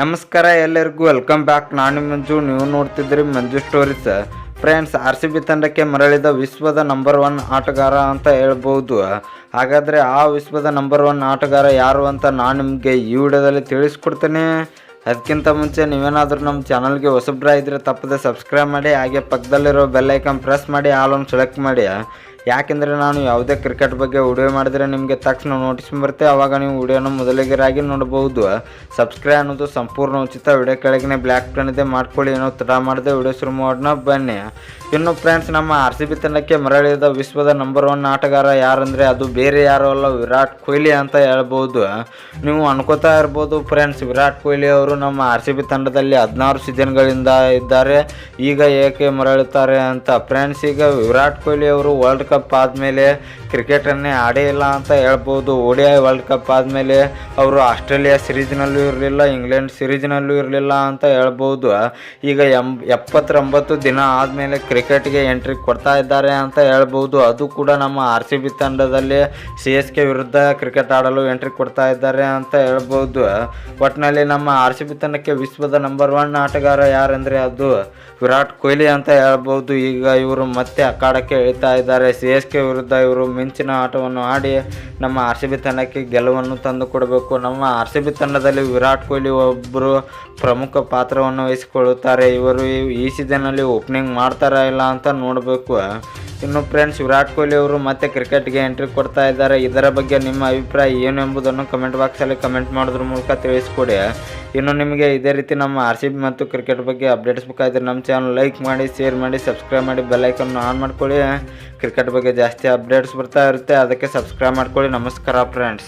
ನಮಸ್ಕಾರ ಎಲ್ಲರಿಗೂ welcome back ನಾನು ಮಂಜು, ನೀವು ನೋಡ್ತಿದ್ರಿ Manju stories friends R C B ತಂಡಕ್ಕೆ ಮರಳಿದ ವಿಶ್ವದ ನಂಬರ್ ಒನ್ ಆಟಗಾರ ಅಂತ ಹೇಳ್ಬೋದು. ಹಾಗಾದರೆ ಆ ವಿಶ್ವದ ನಂಬರ್ ಒನ್ ಆಟಗಾರ ಯಾರು ಅಂತ ನಾನು ನಿಮಗೆ ಈ ವಿಡಿಯೋದಲ್ಲಿ ತಿಳಿಸ್ಕೊಡ್ತೇನೆ. ಅದಕ್ಕಿಂತ ಮುಂಚೆ ನೀವೇನಾದರೂ ನಮ್ಮ ಚಾನಲ್ಗೆ ಹೊಸಬ್ರ ಇದ್ದರೆ ತಪ್ಪದೆ ಸಬ್ಸ್ಕ್ರೈಬ್ ಮಾಡಿ, ಹಾಗೆ ಪಕ್ಕದಲ್ಲಿರೋ ಬೆಲ್ಲೈಕನ್ ಪ್ರೆಸ್ ಮಾಡಿ ಆಲೊಂದು ಸೆಲೆಕ್ಟ್ ಮಾಡಿ. ಯಾಕೆಂದರೆ ನಾನು ಯಾವುದೇ ಕ್ರಿಕೆಟ್ ಬಗ್ಗೆ ವಿಡಿಯೋ ಮಾಡಿದರೆ ನಿಮಗೆ ತಕ್ಷಣ ನೋಟಿಸ್ ಬರುತ್ತೆ. ಆವಾಗ ನೀವು ವಿಡಿಯೋನ ಮೊದಲಿಗರಾಗಿ ನೋಡಬಹುದು. ಸಬ್ಸ್ಕ್ರೈಬ್ ಅನ್ನೋದು ಸಂಪೂರ್ಣ ಉಚಿತ. ವಿಡಿಯೋ ಕೆಳಗಿನ ಬ್ಲ್ಯಾಕ್ ಇದೆ. ಮಾಡ್ಕೊಳ್ಳಿ ಏನೋ ತಡ ಮಾಡದೆ ವಿಡಿಯೋ ಶುರು ಮಾಡೋಣ. ಬನ್ನಿ. ಇನ್ನು ಫ್ರೆಂಡ್ಸ್ ನಮ್ಮ ಆರ್ ಸಿ ಬಿ ತಂಡಕ್ಕೆ ಮರಳಿದ ವಿಶ್ವದ ನಂಬರ್ ಒನ್ ಆಟಗಾರ ಯಾರಂದರೆ ಅದು ಬೇರೆ ಯಾರು ಅಲ್ಲ, ವಿರಾಟ್ ಕೊಹ್ಲಿ ಅಂತ ಹೇಳ್ಬೋದು. ನೀವು ಅನ್ಕೋತಾ ಇರ್ಬೋದು ಫ್ರೆಂಡ್ಸ್ ವಿರಾಟ್ ಕೊಹ್ಲಿ ಅವರು ನಮ್ಮ ಆರ್ ಸಿ ಬಿ ತಂಡದಲ್ಲಿ ಹದಿನಾರು ಸೀಸನ್ಗಳಿಂದ ಇದ್ದಾರೆ. ಈಗ ಏಕೆ ಮರಳುತ್ತಾರೆ ಅಂತ ಫ್ರೆಂಡ್ಸ್ ಈಗ ವಿರಾಟ್ ಕೊಹ್ಲಿ ಅವರು ವರ್ಲ್ಡ್ ಕಪ್ ಆದಮೇಲೆ ಕ್ರಿಕೆಟನ್ನೇ ಆಡೇ ಇಲ್ಲ ಅಂತ ಹೇಳ್ಬೋದು. ಒ ವರ್ಲ್ಡ್ ಕಪ್ ಆದಮೇಲೆ ಅವರು ಆಸ್ಟ್ರೇಲಿಯಾ ಸಿರೀಸ್ನಲ್ಲೂ ಇರಲಿಲ್ಲ ಇಂಗ್ಲೆಂಡ್ ಸಿರೀಸ್ನಲ್ಲೂ ಇರಲಿಲ್ಲ ಅಂತ ಹೇಳ್ಬೋದು. ಈಗ ಎಂ, ಎಪ್ಪತ್ತೊಂಬತ್ತು ದಿನ ಆದಮೇಲೆ ಕ್ರಿಕೆಟ್ಗೆ ಎಂಟ್ರಿ ಕೊಡ್ತಾ ಇದ್ದಾರೆ ಅಂತ ಹೇಳ್ಬೋದು. ಅದು ಕೂಡ ನಮ್ಮ ಆರ್ ಸಿ ಬಿ ತಂಡದಲ್ಲಿ ಸಿ ಎಸ್ ಕೆ ವಿರುದ್ಧ ಕ್ರಿಕೆಟ್ ಆಡಲು ಎಂಟ್ರಿ ಕೊಡ್ತಾ ಇದ್ದಾರೆ ಅಂತ ಹೇಳ್ಬೋದು. ಒಟ್ಟಿನಲ್ಲಿ ನಮ್ಮ ಆರ್ ಸಿ ಬಿ ತಂಡಕ್ಕೆ ವಿಶ್ವದ ನಂಬರ್ ಒನ್ ಆಟಗಾರ ಯಾರಂದರೆ ಅದು ವಿರಾಟ್ ಕೊಹ್ಲಿ ಅಂತ ಹೇಳ್ಬೋದು. ಈಗ ಇವರು ಮತ್ತೆ ಅಖಾಡಕ್ಕೆ ಇಳಿತಾ ಇದ್ದಾರೆ. ಸಿ ಎಸ್ ಕೆ ವಿರುದ್ಧ ಇವರು ಮಿಂಚಿನ ಆಟವನ್ನು ಆಡಿ ನಮ್ಮ ಆರ್ ಸಿ ಬಿ ತಂಡಕ್ಕೆ ಗೆಲುವನ್ನು ತಂದು ಕೊಡಬೇಕು. ನಮ್ಮ ಆರ್ ಸಿ ಬಿ ತಂಡದಲ್ಲಿ ವಿರಾಟ್ ಕೊಹ್ಲಿ ಒಬ್ಬರು ಪ್ರಮುಖ ಪಾತ್ರವನ್ನು ವಹಿಸಿಕೊಳ್ಳುತ್ತಾರೆ. ಇವರು ಈ- ಸೀಸನಲ್ಲಿ ಓಪನಿಂಗ್ ಮಾಡ್ತಾರಾ ಇಲ್ಲ ಅಂತ ನೋಡಬೇಕು. ಇನ್ನು ಫ್ರೆಂಡ್ಸ್ ವಿರಾಟ್ ಕೊಹ್ಲಿ ಅವರು ಮತ್ತೆ ಕ್ರಿಕೆಟ್ಗೆ ಎಂಟ್ರಿ ಕೊಡ್ತಾ ಇದ್ದಾರೆ. ಇದರ ಬಗ್ಗೆ ನಿಮ್ಮ ಅಭಿಪ್ರಾಯ ಏನು ಎಂಬುದನ್ನು ಕಮೆಂಟ್ ಬಾಕ್ಸಲ್ಲಿ ಕಮೆಂಟ್ ಮಾಡೋದ್ರ ಮೂಲಕ ತಿಳಿಸ್ಕೊಡಿ. ಇನ್ನು ನಿಮಗೆ ಇದೇ ರೀತಿ ನಮ್ಮ ಆರ್ ಸಿ ಬಿ ಮತ್ತು ಕ್ರಿಕೆಟ್ ಬಗ್ಗೆ ಅಪ್ಡೇಟ್ಸ್ ಬೇಕಾದ್ರೆ ನಮ್ಮ ಚಾನಲ್ ಲೈಕ್ ಮಾಡಿ ಶೇರ್ ಮಾಡಿ ಸಬ್ಸ್ಕ್ರೈಬ್ ಮಾಡಿ ಬೆಲ್ಲೈಕನ್ನು ಆನ್ ಮಾಡ್ಕೊಳ್ಳಿ. ಕ್ರಿಕೆಟ್ ಬಗ್ಗೆ ಜಾಸ್ತಿ ಅಪ್ಡೇಟ್ಸ್ ಬರ್ತಾ ಇರುತ್ತೆ. ಅದಕ್ಕೆ ಸಬ್ಸ್ಕ್ರೈಬ್ ಮಾಡ್ಕೊಳ್ಳಿ. ನಮಸ್ಕಾರ ಫ್ರೆಂಡ್ಸ್